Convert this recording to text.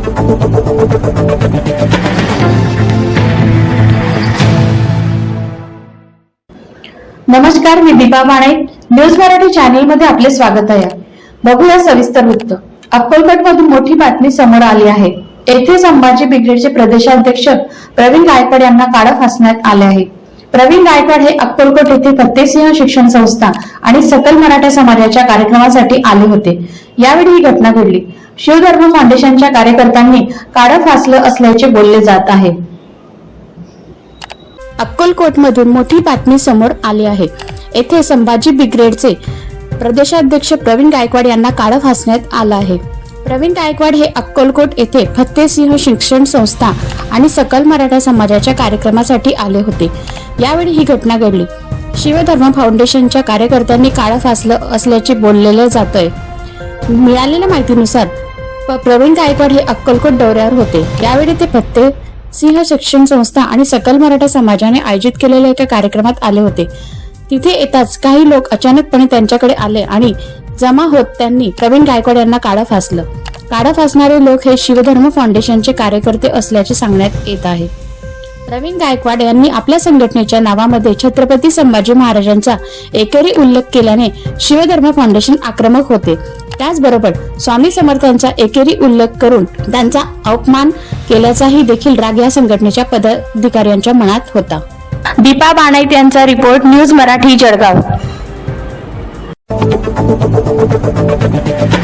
नमस्कार मी दीपा माणे न्यूज मराठी चॅनलमध्ये आपले स्वागत आहे. बघूया सविस्तर वृत्त. अक्कलकोट मधून मोठी बातमी समोर आली आहे. येथे संभाजी ब्रिगेडचे प्रदेशाध्यक्ष प्रवीण गायकवाड यांना काळ फासण्यात आले आहे. प्रवीण गायकवाड हे अक्कलकोट येथे फतेसिंह शिक्षण संस्था आणि सकल मराठा समाजाच्या कार्यक्रमासाठी आले होते. यावेळी ही घटना घडली. शिवधर्म फाउंडेशनच्या कार्यकर्त्यांनी काढा फासलं असल्याचे बोलले जात आहे. अक्कलकोटमधून मोठी बातमी समोर आली आहे. येथे संभाजी ब्रिगेडचे प्रदेशाध्यक्ष प्रवीण गायकवाड यांना काढा फासण्यात आला आहे. प्रवीण गायकवाड हे अक्कलकोट येथे फत्तेसिंह शिक्षण संस्था आणि सकल मराठा समाजाच्या कार्यक्रमासाठी आले होते. यावेळी ही घटना घडली. शिवधर्म फाउंडेशनच्या कार्यकर्त्यांनी काळा फासलं असल्याचे बोललेलं जातंय. मिळालेल्या माहितीनुसार प्रवीण गायकवाड हे अक्कलकोट दौऱ्यावर होते. यावेळी ते फत्ते सिंह शिक्षण संस्था आणि सकल मराठा समाजाने आयोजित केलेल्या एका कार्यक्रमात आले होते. तिथे येताच काही लोक अचानकपणे त्यांच्याकडे आले आणि जमा होत त्यांनी प्रवीण गायकवाड यांना काळा फासलं. काळा फासणारे लोक हे शिवधर्म फाउंडेशनचे कार्यकर्ते असल्याचे सांगण्यात येत आहे. प्रवीण गायकवाड यांनी आपल्या संघटनेच्या नावामध्ये छत्रपती संभाजी महाराजांचा एकेरी उल्लेख केल्याने शिवधर्म फाउंडेशन आक्रमक होते. त्याचबरोबर स्वामी समर्थांचा एकेरी उल्लेख करून त्यांचा अपमान केल्याचाही देखील राग या संघटनेच्या पदाधिकाऱ्यांच्या मनात होता. दीपा बाणाईत यांचा report news Marathi Jalgaon. Thank you.